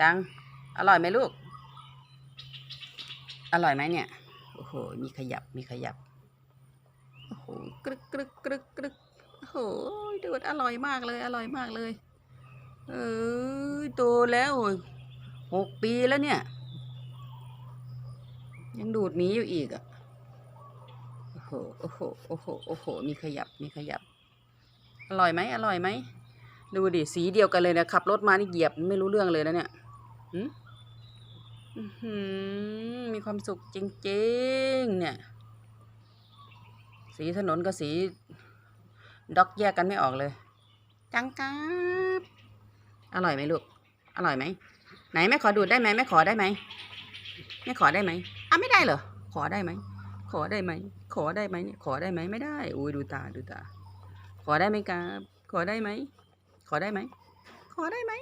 จัง อร่อยไหมลูก อร่อยไหมเนี่ย โอ้โห มีขยับ มีขยับ โอ้โห กรึกกรึกกรึกกรึกโอ้โหดูดอร่อยมากเลย อร่อยมากเลย เออโตแล้วหกปีแล้วเนี่ย ยังดูดหนีอยู่อีกอะ โอ้โห โอ้โห โอ้โห โอ้โห มีขยับ มีขยับ อร่อยไหม อร่อยไหม ดูดิ สีเดียวกันเลยนะขับรถมานี่เหยียบไม่รู้เรื่องเลยนะเนี่ย มอื้อหือมีความสุขจริง ๆ เนี่ย สีถนนกับสีด็อกแยกกันไม่ออกเลย จังกับ อร่อยไหมลูก อร่อยไหม ไหนแม่ขอดูดได้ไหมแม่ขอได้ไหมแม่ขอได้ไหมอะไม่ได้เหรอ ขอได้ไหม ขอได้ไหม ขอได้ไหมเนี่ยขอได้ไหม ไม่ได้ อุ้ยดูตาดูตา ขอได้ไหมครับ ขอได้ไหม ขอได้ไหม ขอได้ไหม